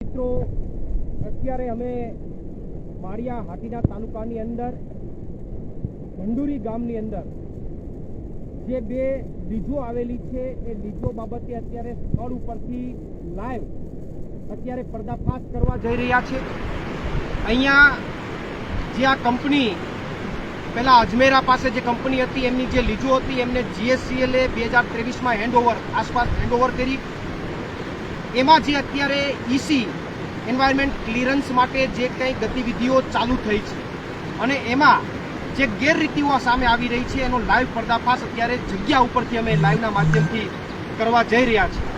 મિત્રો અત્યારે અમે માળિયા હાટીના તાલુકાની અંદર ભંડુરી ગામની અંદર જે બે લીજો આવેલી છે, એ લીજો બાબતે અત્યારે સ્થળ ઉપરથી લાઈવ અત્યારે પર્દાફાશ કરવા જઈ રહ્યા છે. અહીંયા જે આ કંપની, પહેલાં અજમેરા પાસે જે કંપની હતી, એમની જે લીજો હતી, એમને જીએસસીએલે બે હજાર ત્રેવીસમાં હેન્ડઓવર આસપાસ હેન્ડઓવર કરી. એમાં જે અત્યારે ઈસી એન્વાયરમેન્ટ ક્લિયરન્સ માટે જે કંઈ ગતિવિધિઓ ચાલુ થઈ છે અને એમાં જે ગેરરીતિઓ સામે આવી રહી છે, એનો લાઈવ પર્દાફાશ અત્યારે જગ્યા ઉપરથી અમે લાઈવના માધ્યમથી કરવા જઈ રહ્યા છીએ.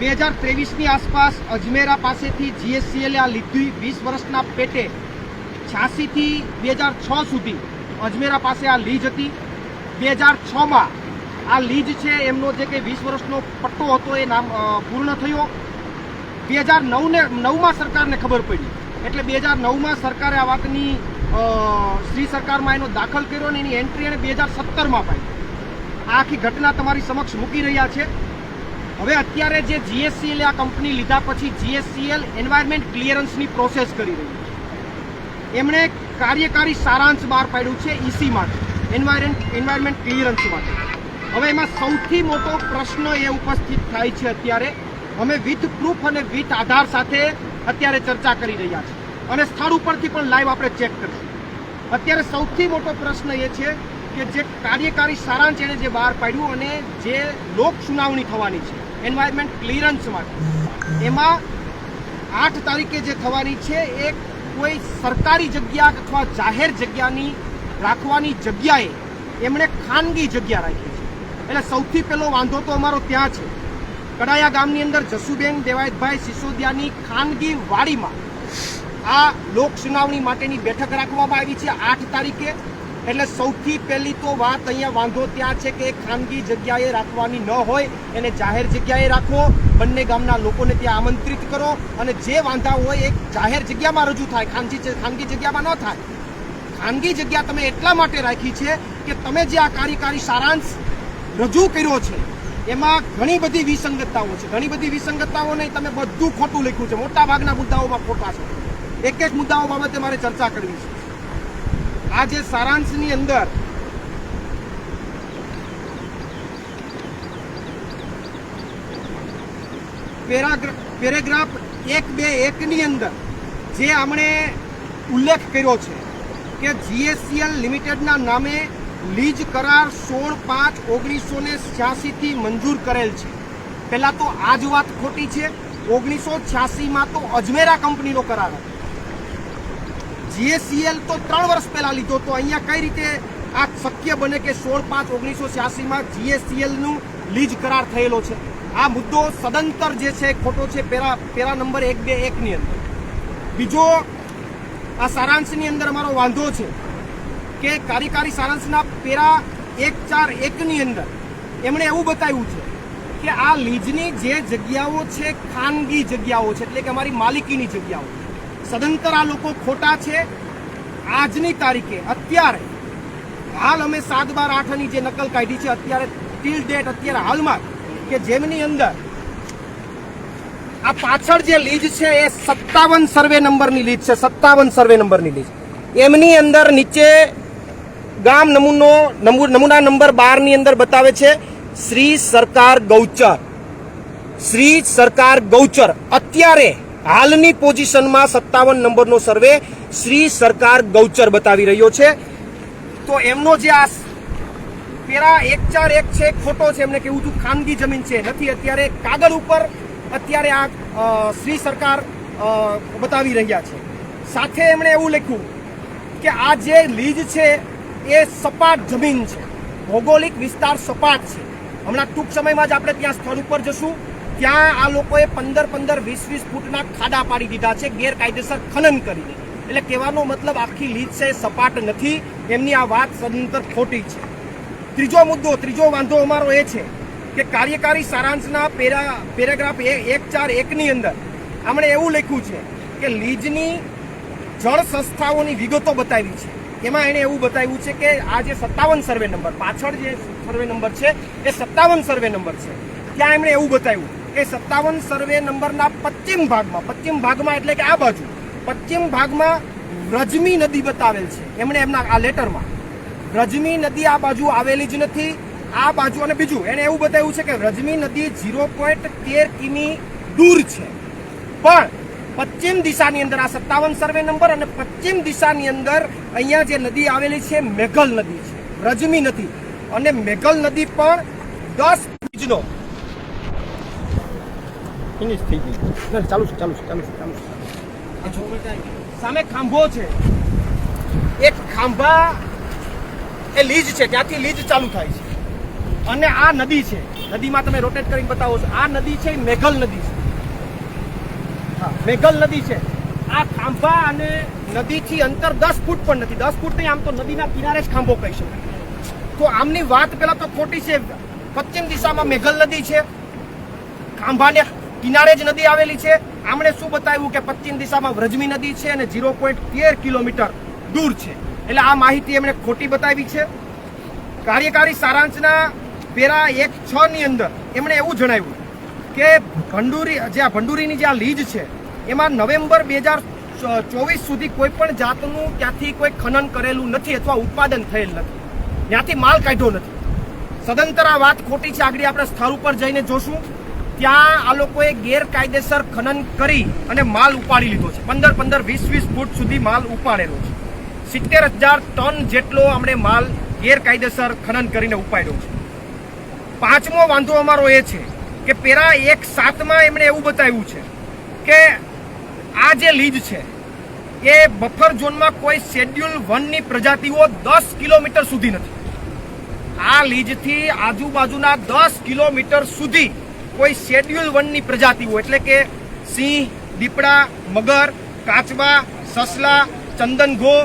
બે હજાર ત્રેવીસની આસપાસ અજમેરા પાસેથી જીએસસીએલે આ લીધી વીસ વર્ષના પેટે છ્યાસીથી બે હજાર છ સુધી અજમેરા પાસે આ લીજ હતી. બે હજાર છમાં આ લીજ છે, એમનો જે કંઈ વીસ વર્ષનો પટ્ટો હતો, એ નામ પૂર્ણ થયો. બે હજાર નવને, નવમાં સરકારને ખબર પડી. એટલે બે હજાર નવમાં સરકારે આ વાતની શ્રી સરકારમાં એનો દાખલ કર્યો અને એની એન્ટ્રી એને બે હજાર સત્તરમાં પાડી. આ આખી ઘટના તમારી સમક્ષ મૂકી રહ્યા છે. હવે અત્યારે જે જીએસસીએલ આ કંપની લીધા પછી જીએસસીએલ એન્વાયરમેન્ટ ક્લિયરન્સની પ્રોસેસ કરી રહી છે. એમણે કાર્યકારી સારાંશ બહાર પાડ્યું છે ઈસી માટે એન્વાયરમેન્ટ એન્વાયરમેન્ટ ક્લિયરન્સ માટે. હવે એમાં સૌથી મોટો પ્રશ્ન એ ઉપસ્થિત થાય છે અત્યારે. અમે વિથ પ્રૂફ અને વિથ આધાર સાથે અત્યારે ચર્ચા કરી રહ્યા છીએ. અને સ્થળ ઉપરથી પણ લાઈવ આપણે ચેક કરીશું. અત્યારે સૌથી મોટો પ્રશ્ન એ છે કે જે કાર્યકારી સારાંશ એણે જે બહાર પાડ્યું અને જે લોક સુનાવણી થવાની છે એન્વાયરમેન્ટ ક્લિયરન્સ માટે, એમાં આઠ તારીખે જે થવાની છે એ કોઈ સરકારી જગ્યા અથવા જાહેર જગ્યાની રાખવાની જગ્યાએ એમણે ખાનગી જગ્યા રાખી. એટલે સૌથી પહેલો વાંધો તો અમારો ત્યાં છે. કડાયા ગામની અંદર જસુબેન, દેવાયતભાઈ સિસોદિયાની ખાનગી વાડીમાં આ લોક સુનાવણી માટેની બેઠક રાખવામાં આવી છે આઠ તારીખે. એટલે સૌથી પહેલી તો વાત અહીંયા વાંધો ત્યાં છે કે ખાનગી જગ્યાએ રાખવાની ન હોય, એને જાહેર જગ્યાએ રાખો, બંને ગામના લોકોને ત્યાં આમંત્રિત કરો અને જે વાંધા હોય એ જાહેર જગ્યામાં રજૂ થાય, ખાનગી ખાનગી જગ્યામાં ન થાય. ખાનગી જગ્યા તમે એટલા માટે રાખી છે કે તમે જે આ કાર્યકારી સારાંશ રજૂ કર્યો છે. એમાં ઘણી બધી વિસંગતતાઓ છે. ઘણી બધી વિસંગતતાઓ નહીં તમે બધું ખોટું લખ્યું છે. મોટા ભાગના મુદ્દાઓમાં ખોટા છે. એક એક મુદ્દાઓ બાબતે મારે ચર્ચા કરવી છે. આ જે સારાંશની અંદર પેરેગ્રાફ એક બે એકની અંદર જે આમણે ઉલ્લેખ કર્યો છે કે જીએસસીએલ લિમિટેડના નામે લીજ કરાર સોળ પાંચ ઓગણીસો ને છ્યાસીથી મંજૂર કરેલ છે. પહેલાં તો આ જ વાત ખોટી છે. ઓગણીસો છ્યાસીમાં તો અજમેરા કંપનીનો કરાર હતો. જીએસસીએલ તો ત્રણ વર્ષ પહેલાં લીધો તો અહીંયા કઈ રીતે આ શક્ય બને કે સોળ પાંચ ઓગણીસો છ્યાસીમાં જીએસસીએલનું લીજ કરાર થયેલો છે? આ મુદ્દો સદંતર જે છે ખોટો છે. પેરા પેરા નંબર એક બે એકની અંદર. બીજો આ સારાંશની અંદર અમારો વાંધો છે કે કાર્યકારી સારાંશના પેરા એક ચાર એકની અંદર. એમણે એવું બતાવ્યું છે કે આ લીજની જે જગ્યાઓ છે, ખાનગી જગ્યાઓ છે, એટલે કે અમારી માલિકીની જગ્યાઓ સદંતર આ લોકો ખોટા છે. આજની તારીખે અત્યારે હાલ અમે સાત બાર આઠની જે નકલ કાઢી છે, અત્યારે ટીલ ડેટ અત્યારે હાલમાં કે જેમની અંદર આ પાછળ જે લીજ છે એ સત્તાવન સર્વે નંબરની લીજ છે, સત્તાવન સર્વે નંબરની લીજ એમની અંદર નીચે ગામ નમૂનો, નમૂ- નમૂના નંબર બારની અંદર બતાવે છે, શ્રી સરકાર ગૌચર. શ્રી સરકાર ગૌચર. અત્યારે હાલની પોઝિશનમાં સત્તાવન નંબરનો સર્વે શ્રી સરકાર ગૌચર બતાવી રહ્યો છે. તો એમનો જે આ પેરા એક ચાર એક છે, ખોટો છે, એમને કેવું હતું ખાનગી જમીન છે, નથી, અત્યારે કાગળ ઉપર અત્યારે આ શ્રી સરકાર બતાવી રહ્યા છે. સાથે એમણે એવું લખ્યું કે આ જે લીજ છે એ સપાટ જમીન છે. ભૌગોલિક વિસ્તાર સપાટ છે. હમણાં ટૂંક સમયમાં જ આપણે ત્યાં સ્થળ ઉપર જશું. ત્યાં આ લોકોએ પંદર પંદર વીસ વીસ ફૂટના ખાડા પાડી દીધા છે, ગેરકાયદેસર ખનન કરીને. એટલે કહેવાનો મતલબ આખી લીજ છે સપાટ નથી. એમની આ વાત સદંતર ખોટી છે. ત્રીજો મુદ્દો, ત્રીજો વાંધો અમારો એ છે કે કાર્યકારી સારાંશના પેરા, પેરેગ્રાફ એક ચાર એકની અંદર આમણે એવું લખ્યું છે કે લીજની જળ સંસ્થાઓની વિગતો બતાવી છે. એમાં એણે એવું બતાવ્યું છે કે આ જે સત્તાવન સર્વે નંબર, પાછળ જે સર્વે નંબર છે, એ સત્તાવન સર્વે નંબર છે. ત્યાં એમણે એવું બતાવ્યું, એ સત્તાવન સર્વે નંબરના પશ્ચિમ ભાગમાં પશ્ચિમ ભાગમાં એટલે કે આ બાજુ, પશ્ચિમ ભાગમાં રજમી નદી બતાવેલ છે. એમણે એમના આ લેટરમાં, રજમી નદી આ બાજુ આવેલી જ નથી, આ બાજુ અને બીજું એને એવું બતાવ્યું છે કે રજમી નદી ઝીરો પોઈન્ટ તેર કિમી દૂર છે. પણ પશ્ચિમ દિશાની અંદર આ સત્તાવન સર્વે નંબર અને પશ્ચિમ દિશાની અંદર અહીંયા જે નદી આવેલી છે મેઘલ નદી છે. રજમી નદી. અને મેઘલ નદી પણ દસ ફૂટનો ફિનિશ થઈ ગઈ ચાલુ છે ચાલુ છે ચાલુ છે ચાલુ છે. સામે ખાંભો છે. એક ખાંભા એ લીજ છે ત્યાંથી લીજ ચાલુ થાય છે. અને આ નદી છે. નદીમાં તમે રોટેટ કરીને બતાવો છો. આ નદી છે મેઘલ નદી છે. મેઘલ નદી છે. આ ખાંભા અને નદીથી અંતર દસ ફૂટ પણ નથી. દસ ફૂટ નહીં, આમ તો નદીના કિનારે જ ખાંભો કહી શકાય. તો આમની વાત પેલા તો ખોટી છે. પશ્ચિમ દિશામાં મેઘલ નદી છે. ખાંભાને કિનારે જ નદી આવેલી છે. આમણે શું બતાવ્યું કે પશ્ચિમ દિશામાં વ્રજમી નદી છે અને ઝીરો પોઈન્ટ તેર કિલોમીટર દૂર છે. એટલે આ માહિતી એમણે ખોટી બતાવી છે. કાર્યકારી સારાંશના પેરા એક છ ની અંદર એમણે એવું જણાવ્યું કે ભંડુરી, જે આ ભંડુરીની જે આ લીજ છે એમાં નવેમ્બર બે હજાર ચોવીસ સુધી કોઈ પણ જાતનું ત્યાંથી કોઈ ખનન કરેલું નથી અથવા ઉત્પાદન થયેલ નથી. ત્યાંથી માલ કાઢ્યો નથી. સદંતર આ વાત ખોટી છે. આગળ આપણે સ્થળ ઉપર જઈને જોશું. ત્યાં આ લોકોએ ગેરકાયદેસર ખનન કરી અને માલ ઉપાડી લીધો છે. પંદર પંદર વીસ વીસ ફૂટ સુધી માલ ઉપાડેલો છે. સિત્તેર હજાર ટન જેટલો આપણે માલ ગેરકાયદેસર ખનન કરીને ઉપાડ્યો છે. પાંચમો વાંધો અમારો એ છે કે પેરા એક સાતમાં એમણે એવું બતાવ્યું છે કે આ જે લીજ છે, એ બફર ઝોનમાં કોઈ શેડ્યુલ વનની પ્રજાતિઓ દસ કિલોમીટર સુધી નથી. આ લીજથી આજુબાજુના દસ કિલોમીટર સુધી કોઈ શેડ્યુલ વનની પ્રજાતિઓ, એટલે કે સિંહ, દીપડા, મગર, કાચબા, સસલા ચંદનઘો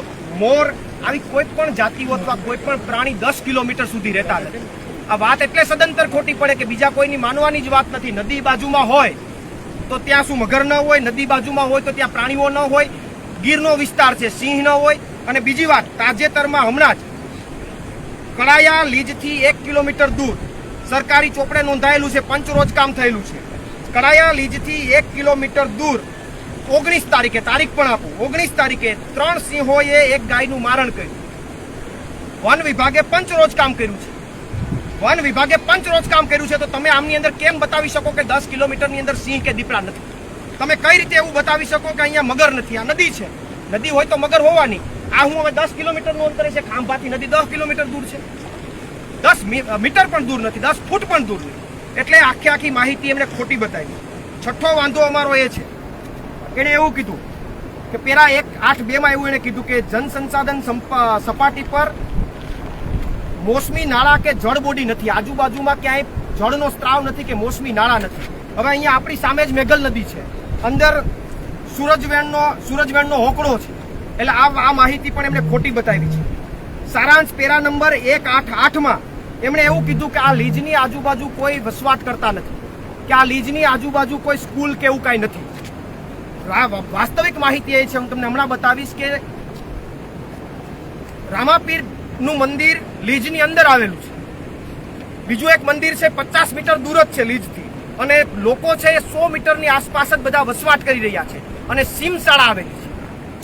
મોર, આવી કોઈ પણ જાતિઓ અથવા કોઈ પણ પ્રાણી દસ કિલોમીટર સુધી રહેતા નથી. આ વાત એટલે સદંતર ખોટી પડે કે બીજા કોઈની માનવાની જ વાત નથી. નદી બાજુમાં હોય તો ત્યાં શું મગર ન હોય, નદી બાજુમાં હોય તો ત્યાં પ્રાણીઓ ન હોય, ગીરનો વિસ્તાર છે, સિંહ ન હોય. અને બીજી વાત, તાજેતરમાં હમણાં જ કડાયા, લીજથી એક કિલોમીટર દૂર સરકારી ચોપડે નોંધાયેલું છે, પંચરોજ કામ થયેલું છે. કડાયા, લીજથી એક કિલોમીટર દૂર ઓગણીસ તારીખે, તારીખ પણ આપું, ઓગણીસ તારીખે ત્રણ સિંહોએ એક ગાયનું મારણ કર્યું. વન વિભાગે પંચરોજ કામ કર્યું છે. વન વિભાગે પંચ રોજ કામ કર્યું છે, તો તમે આમની અંદર કેમ બતાવી શકો કે દસ કિલોમીટરની અંદર સિંહ કે દીપડા નથી? તમે કઈ રીતે એવું બતાવી શકો કે અહીંયા મગર નથી? આ નદી છે. નદી હોય તો મગર હોવાની. આ હું હવે દસ કિલોમીટરનું અંતરે છે, ખાંભાથી નદી દસ કિલોમીટર દૂર છે. દસ મીટર પણ દૂર નથી, દસ ફૂટ પણ દૂર નથી. એટલે આખી આખી માહિતી એમણે ખોટી બતાવી. છઠ્ઠો વાંધો અમારો એ છે. એણે એવું કીધું કે પેલા એક આઠ બેમાં એવું એણે કીધું કે જન સંસાધન સંપ- સપાટી પર મોસમી નાળા કે જળબોડી નથી. આજુબાજુમાં ક્યાંય જળનો સ્ત્રાવ નથી કે મોસમી નાળા નથી. હવે અહીંયા આપણી સામે જ મેઘલ નદી છે. અંદર સૂરજવેણનો સૂરજવેણનો હોકળો છે. એટલે આ આ માહિતી પણ એમણે ખોટી બતાવી છે. સારાંશ પેરા નંબર એક આઠ આઠમાં એમણે એવું કીધું કે આ લીજની આજુબાજુ કોઈ વસવાટ કરતા નથી. કે આ લીજની આજુબાજુ કોઈ સ્કૂલ કે એવું કાંઈ નથી. વાસ્તવિક માહિતી એ છે. હું તમને હમણાં બતાવીશ કે રામાપીર નું મંદિર લીજની અંદર આવેલું છે. બીજું એક મંદિર છે, પચાસ મીટર દૂર જ છે લીજથી. અને લોકો છે એ સો મીટરની આસપાસ જ બધા વસવાટ કરી રહ્યા છે. અને સીમશાળા આવેલી છે.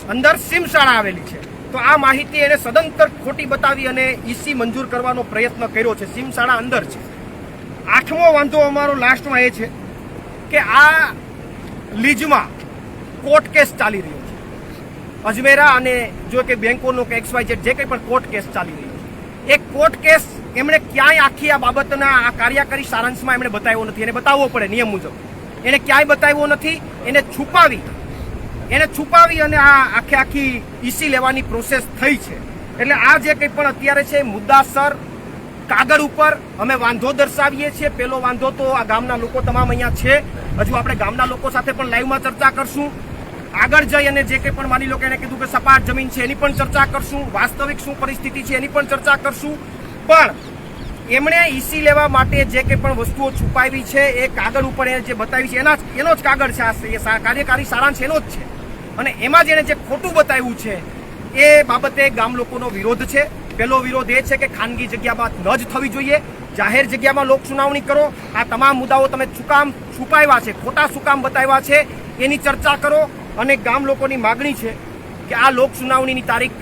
અંદર સીમશાળા આવેલી છે. તો આ માહિતી એને સદંતર ખોટી બતાવી અને ઈસી મંજૂર કરવાનો પ્રયત્ન કર્યો છે. સીમશાળા અંદર છે. આઠમો વાંધો અમારો લાસ્ટમાં એ છે કે આ લીજમાં કોર્ટ કેસ ચાલી રહ્યો અજમેરા અને જો કે બેંકોનો કે એક્સ વાય ઝેડ જે કંઈ પણ કોર્ટ કેસ ચાલી રહ્યો એ કોર્ટ કેસ એમણે ક્યાંય આખી આ બાબતના આ કાર્યકારી સારાંશમાં એમણે બતાવ્યો નથી. એને બતાવવો પડે નિયમ મુજબ. એને ક્યાંય બતાવ્યો નથી. એને છુપાવી એને છુપાવી અને આ આખે આખી ઈસી લેવાની પ્રોસેસ થઈ છે. એટલે આ જે કંઈ પણ અત્યારે છે, મુદ્દાસર, કાગળ ઉપર અમે વાંધો દર્શાવીએ છીએ. પેલો વાંધો તો આ ગામના લોકો તમામ અહીંયા છે. હજુ આપણે ગામના લોકો સાથે પણ લાઈવમાં ચર્ચા કરશું. આગળ જઈ અને જે કંઈ પણ માની લો કે એને કીધું કે સપાટ જમીન છે, એની પણ ચર્ચા કરશું, વાસ્તવિક શું પરિસ્થિતિ છે, એની પણ ચર્ચા કરશું. પણ એમણે ઈસી લેવા માટે જે કંઈ પણ વસ્તુઓ છુપાવી છે, એ કાગળ ઉપર એ જે બતાવી છે, એના એનો જ કાગળ છે આ કાર્યકારી સારાંશ એનો જ છે. અને એમાં જેણે જે ખોટું બતાવ્યું છે, એ બાબતે ગામ લોકોનો વિરોધ છે. પહેલો વિરોધ એ છે કે ખાનગી જગ્યામાં ન જ થવી જોઈએ. જાહેર જગ્યામાં લોક સુનાવણી કરો. આ તમામ મુદ્દાઓ તમે છુકામ છુપાવ્યા છે, ખોટા સુકામ બતાવ્યા છે. એની ચર્ચા કરો. અને ગામ લોકોની માગણી છે કે આ લોક સુનાવણીની તારીખ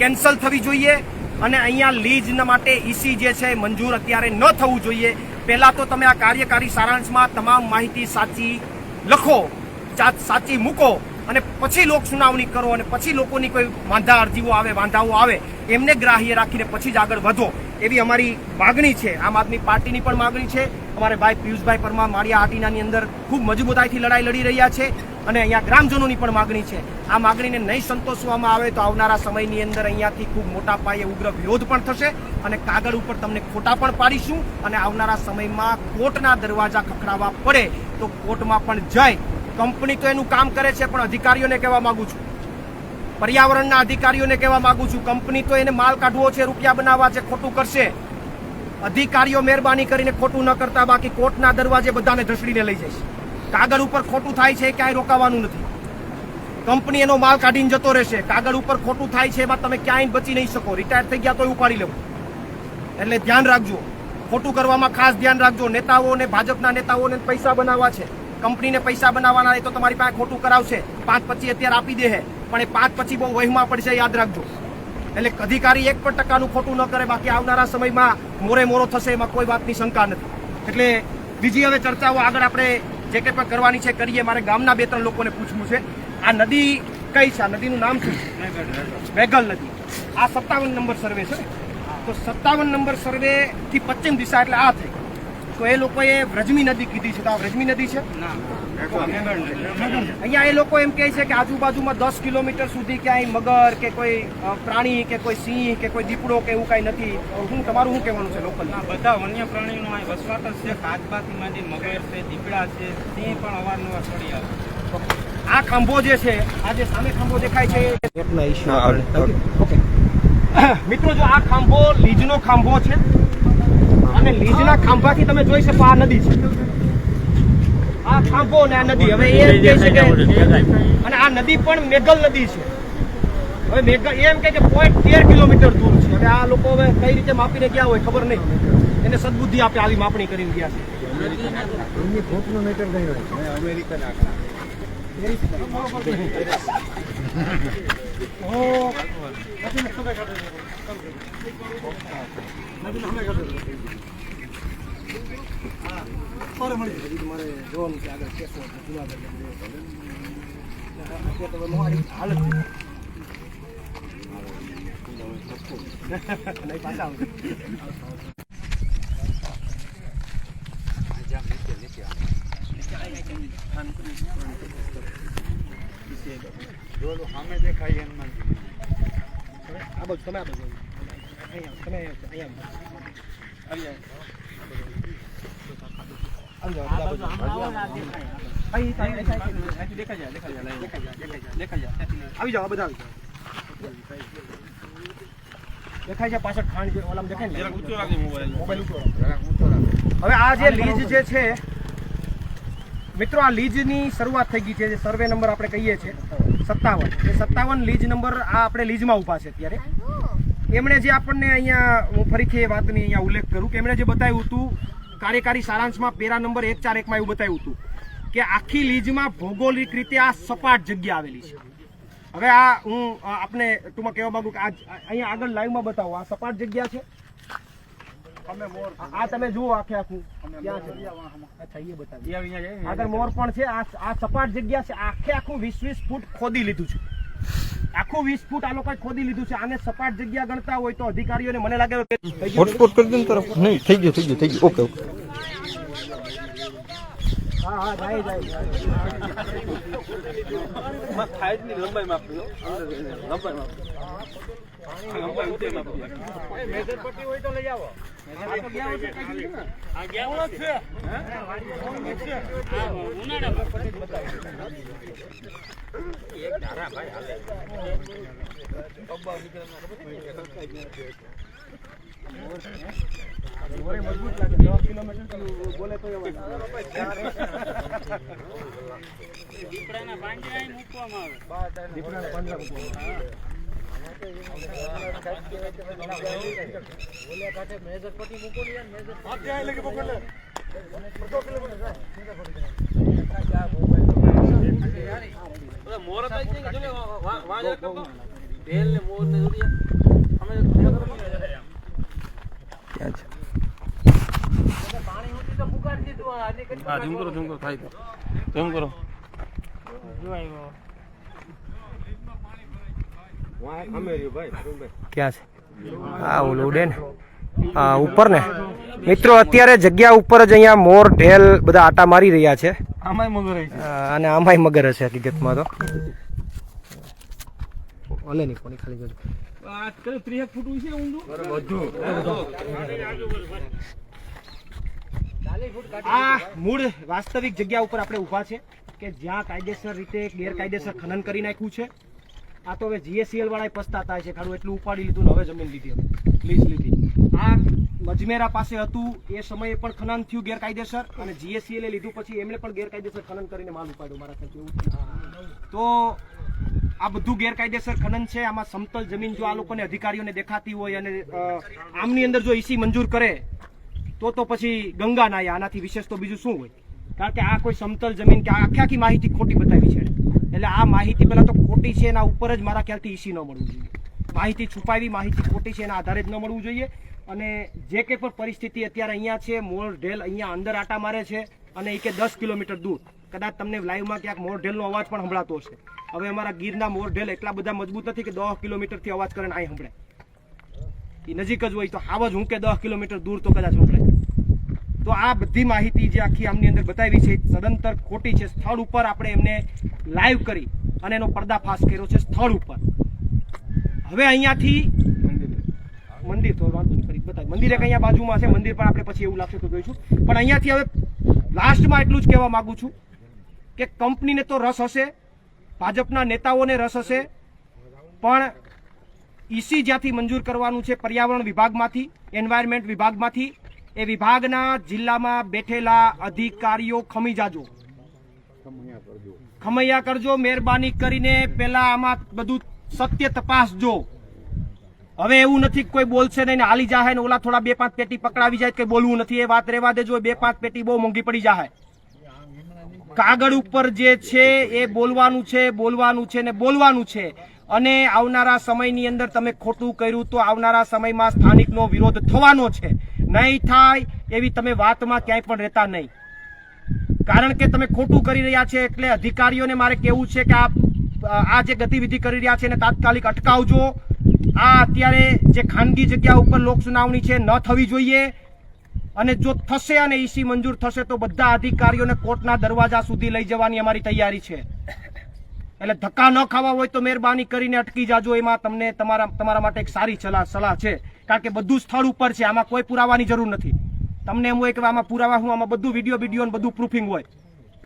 કેન્સલ થવી જોઈએ અને અહીંયા લીઝના માટે ઈસી જે છે મંજૂર અત્યારે ન થવું જોઈએ. પહેલાં તો તમે આ કાર્યકારી સારાંશમાં તમામ માહિતી સાચી લખો સાચી મૂકો અને પછી લોક સુનાવણી કરો અને પછી લોકોની કોઈ વાંધા, અરજીઓ આવે, વાંધાઓ આવે, એમને ગ્રાહ્ય રાખીને પછી જ આગળ વધો. એવી અમારી માગણી છે. આમ આદમી પાર્ટીની પણ માગણી છે. અમારે ભાઈ પિયુષભાઈ પરમાર માળિયા આટીનાની અંદર ખૂબ મજબૂતાઈથી લડાઈ લડી રહ્યા છે. અને અહીંયા ગ્રામજનોની પણ માગણી છે. આ માગણીને નહીં સંતોષવામાં આવે તો આવનારા સમયની અંદર અહીંયાથી ખૂબ મોટા પાયે ઉગ્ર વિરોધ પણ થશે અને કાગળ ઉપર તમને ખોટા પણ પાડીશું અને આવનારા સમયમાં કોર્ટના દરવાજા ખખડાવવા પડે તો કોર્ટમાં પણ જાય. કંપની તો એનું કામ કરે છે પણ અધિકારીઓને કહેવા માંગુ છું. પર્યાવરણના અધિકારીઓને કહેવા માંગુ છું. કંપની તો એને માલ કાઢવો છે, રૂપિયા બનાવવા છે, ખોટું કરશે. અધિકારીઓ મહેરબાની કરીને ખોટું ન કરતા, બાકી કોર્ટના દરવાજે બધાને ધસડીને લઈ જશે કાગળ ઉપર ખોટું થાય છે ક્યાંય રોકાવાનું નથી. કંપની એનો માલ કાઢીને જતો રહેશે. કાગળ ઉપર ખોટું થાય છે એમાં તમે ક્યાંય બચી નહીં શકો. રિટાયર થઈ ગયા તો ઉપાડી લેવું. એટલે ધ્યાન રાખજો. ખોટું કરવામાં ખાસ ધ્યાન રાખજો. નેતાઓને ભાજપના નેતાઓને પૈસા બનાવવા છે. કંપનીને પૈસા બનાવવાના એ તો તમારી પાસે ખોટું કરાવશે. પાંચ પછી અત્યારે આપી દે પણ એ પાંચ પછી બહુ વહીમાં પડશે, યાદ રાખજો. એટલે અધિકારી એક પણ ટકાનું ખોટું ન કરે. બાકી આવનારા સમયમાં મોરે મોરો થશે એમાં કોઈ વાતની શંકા નથી. એટલે બીજી હવે ચર્ચાઓ આગળ આપણે જે કંઈ પણ કરવાની છે, કરીએ. મારે ગામના બે ત્રણ લોકોને પૂછવું છે. આ નદી કઈ છે? આ નદીનું નામ શું વેગલ નદી. આ સત્તાવન નંબર સર્વે છે તો સત્તાવન નંબર સર્વે થી પશ્ચિમ દિશા એટલે આ થઈ તો એ લોકોએ વ્રજમી નદી કીધી છે. તો આ વ્રજમી નદી છે? અહીંયા એ લોકો એમ કહે છે કે આજુબાજુમાં દસ કિલોમીટર સુધી ક્યાંય મગર કે કોઈ પ્રાણી કે કોઈ સિંહ કે કોઈ દીપડો કે એવું કાંઈ નથી. શું તમારું શું કહેવાનું છે લોકલ? બધા વન્ય પ્રાણીનો અહીં વસવાટ જ છે કાચબાથી માંડી મગર છે દીપડા છે સિંહ પણ અવારનવાર ચડી આવે આ ખાંભો જે છે આ જે સામે ખાંભો દેખાય છે. ઓકે મિત્રો જો આ ખાંભો લીજનો ખાંભો છે અને લીજના ખાંભાથી તમે જોઈ શકો આ નદી છે. આ ખાંભો અને આ નદી. હવે એ કહે છે કે અને આ નદી પણ મેઘલ નદી છે. હવે મેઘલ એમ કે પોઈન્ટ તેર કિલોમીટર દૂર છે. હવે આ લોકો હવે કઈ રીતે માપીને ગયા હોય ખબર નહીં. એને સદબુદ્ધિ આપે આવી માપણી કરીને ગયા છે. ઓ, નથી ને ખબર કાઢો. નથી ને અમે કાઢો. હા. હજી મારે જોવાનું છે આગળ કેસો જુનાગઢ અત્યારે તો હવે મારી હાલત છે. નહીં, પાછા આવજો. આ બાજુ, તમે આ બાજુ અહીંયા તમે અહીંયા અહીંયા આવો. જાઓ, બધા દેખાય છે પાછળ રાખો. હવે આ જે લીજ જે છે મિત્રો આ લીજની શરૂઆત થઈ ગઈ છે જે સર્વે નંબર આપણે કહીએ છીએ સત્તાવન એ સત્તાવન લીજ નંબર આ આપણે લીજમાં ઊભા અત્યારે એમણે જે આપણને અહીંયા હું ફરીથી એ વાતની અહીંયા ઉલ્લેખ કરું કે એમણે જે બતાવ્યું હતું કાર્યકારી સારાંશમાં પેરા નંબર એક ચાર એકમાં એવું બતાવ્યું હતું કે આખી લીજમાં ભૌગોલિક રીતે આ સપાટ જગ્યા આવેલી છે. હવે આ હું આપને ટૂંકમાં કહેવા માંગુ કે આ અહીંયા આગળ લાઈવમાં બતાવો આ સપાટ જગ્યા છે? આ- તમે જુઓ આખે આખું આગળ મોર પણ છે આ સપાટ જગ્યા છે આખે આખું વીસ વીસ ફૂટ ખોદી લીધું છે. આખું વીસ ફૂટ આ લોકોએ ખોદી લીધું છે. આને સપાટ જગ્યા ગણતા હોય તો અધિકારીઓને મને લાગે. હોટસ્પોટ કરી દે તરફ. નહીં થઈ ગયું થઈ ગયું થઈ ગયું. Okay okay. હા હા જાય જાય લંબાઈ માપી લો લંબાઈ માપી લંબાઈ માપી ઉનાળામાં એક ધારા ભાઈ હાલે મોરે મજબૂત લાગે દસ કિલોમીટર બોલે તો દીપડાના પાંજરા દીપડાને પાંજરા મૂકવામાં આવે. ક્યાં છે? હા ઝૂમ કરો ઝૂમ કરો થાય ઝૂમ કરો. ક્યાં છે? હા ઓલું ઉડે ને? હા ઉપર ને? મિત્રો અત્યારે જગ્યા ઉપર જ અહીંયા મોર ઢેલ બધા આટા મારી રહ્યા છે. આમાંય મગર અને આમાંય મગર હશે હકીકતમાં તો. ઓલે નહીં કોની ખાલી જોજો. વાત કરે 3 ફૂટ છે ઊંધું. આ મૂળ વાસ્તવિક જગ્યા ઉપર આપણે ઊભા છે કે જ્યાં કાયદેસર રીતે ગેરકાયદેસર ખનન કરી નાખ્યું છે. આ તો હવે જીએસસીએલ વાળાએ પસ્તાતા છે ખાડું એટલું ઉપાડી લીધું હવે જમીન લીધી હવે. લીઝ લીધી. આ મજમેરા પાસે હતું એ સમયે પણ ખનન થયું ગેરકાયદેસર અને જીએસસીએલ લીધું પછી એમણે પણ ગેરકાયદેસર ખનન કરીને માલ ઉપાડ્યો મારા ખ્યાલથી તો આ બધું ગેરકાયદેસર ખનન છે. આમાં સમતલ જમીન જો આ લોકોને અધિકારીઓને દેખાતી હોય અને આમની અંદર જો ઈસી મંજૂર કરે, તો તો પછી ગંગા નાય આનાથી વિશેષ તો બીજું શું હોય? કારણ કે આ કોઈ સમતલ જમીન કે આખી આખી માહિતી ખોટી બતાવી છે. એટલે આ માહિતી પહેલાં તો ખોટી છે એના ઉપર જ મારા ખ્યાલથી ઈસી ન મળવું જોઈએ. માહિતી છુપાવી, માહિતી ખોટી છે એના આધારે જ ન મળવું જોઈએ. અને જે કંઈ પણ પરિસ્થિતિ અત્યારે અહીંયા છે, મોર ઢેલ અહીંયા અંદર આટા મારે છે અને એ કે દસ કિલોમીટર દૂર. કદાચ તમને લાઈવમાં ક્યાંક મોર ઢેલનો અવાજ પણ સંભળાતો હશે. હવે અમારા ગીરના મોર ઢેલ એટલા બધા મજબૂત નથી કે દસ કિલોમીટરથી અવાજ કરે અહીં સંભળાય. એ નજીક જ હોય તો હાવ જ હું કે દસ કિલોમીટર દૂર તો કદાચ સંભળાય. તો આ બધી માહિતી જે આખી આમની અંદર બતાવી છે, સદંતર ખોટી છે. સ્થળ ઉપર આપણે એમને લાઈવ કરી અને એનો પર્દાફાશ કર્યો છે સ્થળ ઉપર. હવે અહીંયાથી મંદિર. તો વાંધો નહીં બતાવી. મંદિર એક અહીંયા બાજુમાં છે, મંદિર પણ આપણે પછી એવું લાગશે તો જોઈશું. પણ અહીંયાથી હવે લાસ્ટમાં એટલું જ કહેવા માંગુ છું. કે કંપનીને તો રસ હશે, ભાજપના નેતાઓને રસ હશે, પણ ઈસી જ્યાંથી મંજૂર કરવાનું છે પર્યાવરણ વિભાગમાંથી, એન્વાયરમેન્ટ વિભાગમાંથી, એ વિભાગના જિલ્લામાં બેઠેલા અધિકારીઓ ખમી જાજો. ખમૈયા કરજો, મહેરબાની કરીને પેલા આમાં બધું સત્ય તપાસજો. હવે એવું નથી કોઈ બોલશે નહીં હાલી જાય ને ઓલા થોડા બે પાંચ પેટી પકડાવી જાય કે બોલવું નથી, એ વાત રહેવા દેજો બે પાંચ પેટી બહુ મોંઘી પડી જાહે. કાગળ ઉપર જે છે એ બોલવાનું છે બોલવાનું છે ને બોલવાનું છે. અને આવનારા સમયની અંદર તમે ખોટું કર્યું તો આવનારા સમયમાં સ્થાનિકનો વિરોધ થવાનો છે. નહીં થાય એવી તમે વાતમાં ક્યાંય પણ રહેતા નહીં. કારણ કે તમે ખોટું કરી રહ્યા છે એટલે અધિકારીઓને મારે કેવું છે કે આ આ જે ગતિવિધિ કરી રહ્યા છે એને તાત્કાલિક અટકાવજો. આ અત્યારે જે ખાનગી જગ્યા ઉપર લોક સુનાવણી છે ન થવી જોઈએ. અને જો થશે અને ઈસી મંજૂર થશે તો બધા અધિકારીઓને કોર્ટના દરવાજા સુધી લઈ જવાની અમારી તૈયારી છે. એટલે ધક્કા ન ખાવા હોય તો મહેરબાની કરીને અટકી જાજો, એમાં તમને તમારા તમારા માટે એક સારી સલાહ સલાહ છે. કારણ કે બધું સ્થળ ઉપર છે, આમાં કોઈ પુરાવાની જરૂર નથી. તમને એમ હોય કે આમાં પુરાવા હું, આમાં બધું વીડિયો વીડિયો ને બધું પ્રૂફિંગ હોય.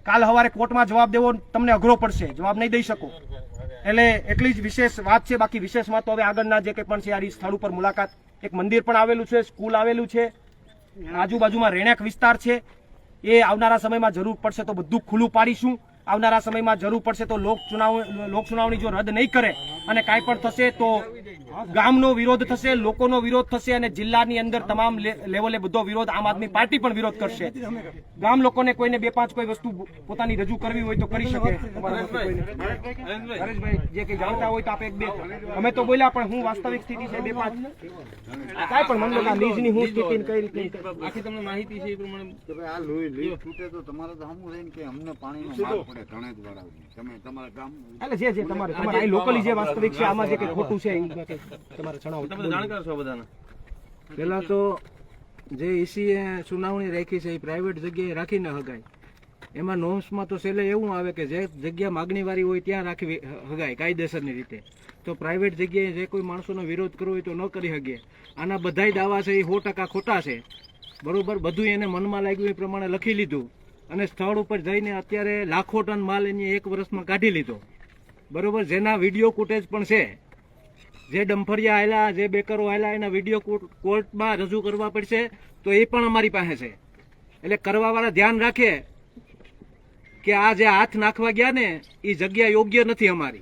કાલ સવારે કોર્ટમાં જવાબ દેવો તમને અઘરો પડશે, જવાબ નહીં દઈ શકો. એટલે એટલી જ વિશેષ વાત છે, બાકી વિશેષમાં તો હવે આગળના જે કંઈ પણ છે, આ સ્થળ ઉપર મુલાકાત. એક મંદિર પણ આવેલું છે, સ્કૂલ આવેલું છે. આજુબાજુમાં રહેણાંક વિસ્તાર છે. એ આવનારા સમયમાં જરૂર પડશે તો બધું ખુલ્લું પાડીશું. આવનારા સમયમાં જરૂર પડશે તો લોક ચુનાવ લોક સુનાવણી જો રદ નહીં કરે અને કાંઈ પણ થશે તો ગામનો વિરોધ થશે લોકોનો વિરોધ થશે અને જિલ્લાની અંદર તમામ લેવલે બધો વિરોધ આમ આદમી પાર્ટી પણ વિરોધ કરશે. ગામ લોકોને કોઈને બે પાંચ કોઈ વસ્તુ પોતાની રજૂ કરવી હોય તો કરી શકે. હરેશભાઈ જે કઈ જાણતા હોય તો આપે એક બે. અમે તો બોલ્યા પણ હું વાસ્તવિક સ્થિતિ છે બે પાંચ. કાંઈ પણ મને આ લીઝની હું સ્થિતિ કઈ રીતે આખી તમને માહિતી છે એ પ્રમાણે આ લોહી લીક તૂટે તો તમારે તો હમું રહીને કે અમને પાણીનો માર પડે ધણેજ વાળાને. તમે તમારા ગામ એટલે જે જે તમારે તમારે અહીં લોકલી જે વાસ્તવિક છે આમાં જે કંઈ ખોટું છે એ કંઈ તમારે જણાવો. તમે જાણકાર છો બધાના? પેલા તો જે ઈસીએ સુનાવણી રાખી છે એ પ્રાઇવેટ જગ્યાએ રાખી ન હગાય. એમાં નોમ્સમાં તો છેલ્લે એવું આવે કે જે જગ્યા માગણીવાળી હોય ત્યાં રાખવી હગાય કાયદેસરની રીતે. તો પ્રાઇવેટ જગ્યાએ જે કોઈ માણસોનો વિરોધ કરવો હોય તો ન કરી શકીએ આના બધાય દાવા છે એ સો ટકા ખોટા છે. બરોબર? બધું એને મનમાં લાગ્યું એ પ્રમાણે લખી લીધું. અને સ્થળ ઉપર જઈને અત્યારે લાખો ટન માલ એની એક વર્ષમાં કાઢી લીધો. બરોબર? જેના વીડિયો ફૂટેજ પણ છે. જે ડંફરિયા આવેલા જે બેકરો આવેલા એના વીડિયો કોર્ટ- કોર્ટમાં રજૂ કરવા પડશે તો એ પણ અમારી પાસે છે. એટલે કરવાવાળા ધ્યાન રાખે કે આ જે હાથ નાખવા ગયા ને એ જગ્યા યોગ્ય નથી અમારી.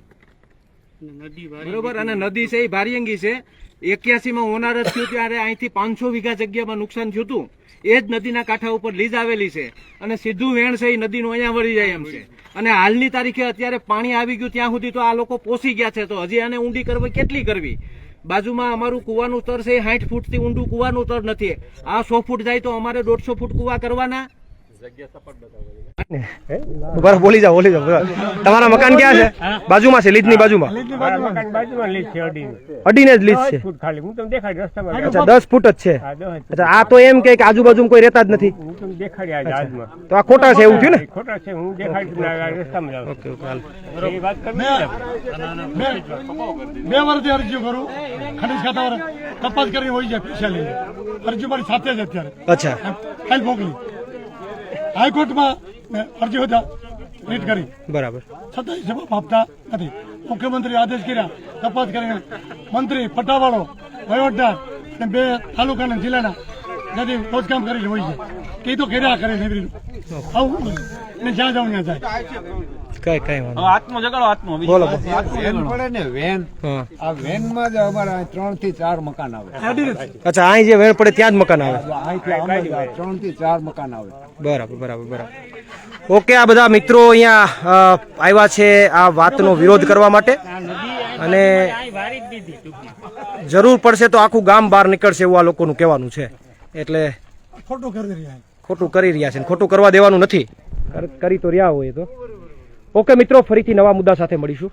બરોબર? અને નદી છે એ ભારિયંગી છે. એક્યાસીમાં ઓનારસ થયું ત્યારે અહીંથી પાંચસો વીઘા જગ્યામાં નુકસાન થયું હતું. એ જ નદીના કાંઠા ઉપર લીઝ આવેલી છે. અને સીધું વેણ એ નદીનું અહીંયા વળી જાય એમ છે. અને હાલની તારીખે અત્યારે પાણી આવી ગયું ત્યાં સુધી તો આ લોકો પોસી ગયા છે. તો હજી આને ઊંડી કરવી કેટલી કરવી? બાજુમાં અમારું કુવાનું તર છે સાઠ ફૂટથી ઊંડું કુવાનું તર નથી. આ સો ફૂટ જાય તો અમારે દોઢસો ફૂટ કુવા કરવાના. બરાબર બોલી જાઓ બોલી જાઓ તમારા મકાન ક્યાં છે? બાજુમાં છે લીજની બાજુમાં? અડીને. જ લીજ છે. અચ્છા દસ ફૂટ જ છે. અચ્છા આ તો એમ કે આજુબાજુ કોઈ રહેતા જ નથી. તો આ ખોટા છે એવું થયું ને? ઓકે ઓકે હાલ. બે વર્ષથી અરજી કરું. ખનીજ ખાતા તપાસ કરી હોય છે પૈસા લઈને. અરજી મારી સાથે જ અત્યારે. અચ્છા. ફાઇલ મોકલી. હાઈકોર્ટમાં મેં અરજી હતા રીટ કરી. બરાબર. છતાંય જવાબ આપતા નથી. મુખ્યમંત્રી આદેશ કર્યા તપાસ કરીને મંત્રી પટ્ટાવાળો વહીવટદાર અને બે તાલુકાના જિલ્લાના જેથી રોજકામ કરેલી હોય છે. કે તો કર્યા કરે નેવરી આવું ને જ્યાં જાઉં ત્યાં જાય. કઈ કઈ આત્મો જગાડો આત્મો બોલો વેન પડે ને વેન. આ વેનમાં જ અમારા ત્રણથી ચાર મકાન આવે. અચ્છા અહીં જે વેન પડે ત્યાં જ મકાન આવે? ત્રણથી ચાર મકાન આવે. બરાબર બરાબર બરાબર. ઓકે આ બધા મિત્રો અહીંયા આવ્યા છે આ વાતનો વિરોધ કરવા માટે. અને જરૂર પડશે તો આખું ગામ બહાર નીકળશે એવું આ લોકોનું કહેવાનું છે. એટલે ખોટું કરી રહ્યા ખોટું કરી રહ્યા છે ખોટું કરવા દેવાનું નથી. કરી તો રહ્યા હોય તો. ઓકે મિત્રો ફરીથી નવા મુદ્દા સાથે મળીશું.